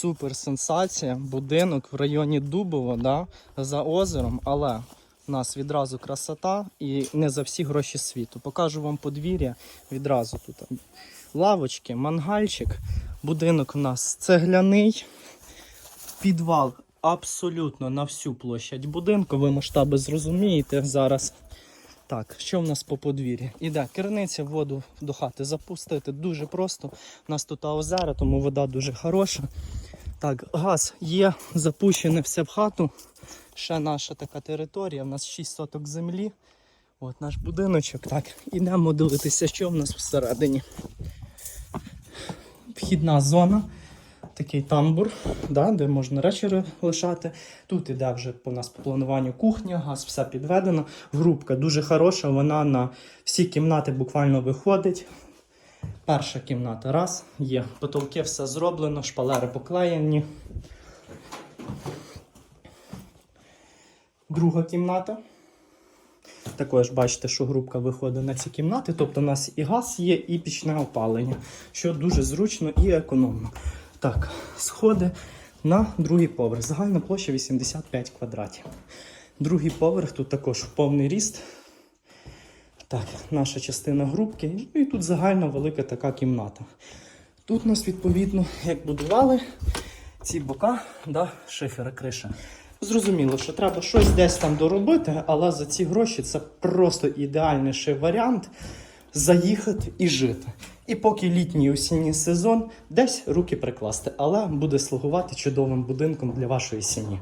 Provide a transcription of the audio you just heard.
Супер сенсація. Будинок в районі Дубово, да, за озером, але у нас відразу красота і не за всі гроші світу. Покажу вам подвір'я відразу тут. Лавочки, мангальчик. Будинок у нас цегляний. Підвал абсолютно на всю площадь будинку. Ви масштаби зрозумієте зараз. Так, що в нас по подвір'ї? Іде керниця воду до хати запустити дуже просто. У нас тут озера, тому вода дуже хороша. Так, газ є, запущене все в хату. Ще наша така територія. У нас 6 соток землі. От наш будиночок. Так, ідемо дивитися, що в нас всередині. Вхідна зона, такий тамбур, да, де можна речі лишати. Тут іде вже по нас по плануванню кухня, газ, все підведено. Грубка дуже хороша, вона на всі кімнати буквально виходить. Перша кімната раз, є. Потолки все зроблено, шпалери поклеєні. Друга кімната. Також бачите, що грубка виходить на ці кімнати. Тобто у нас і газ є, і пічне опалення, що дуже зручно і економно. Так, сходи на другий поверх. Загальна площа 85 квадратів. Другий поверх тут також повний ріст. Так, наша частина грубки. І тут загальна велика така кімната. Тут нас, відповідно, як будували ці бока, да, шифера криша. Зрозуміло, що треба щось десь там доробити, але за ці гроші це просто ідеальніший варіант заїхати і жити. І поки літній осінній сезон, десь руки прикласти, але буде слугувати чудовим будинком для вашої сім'ї.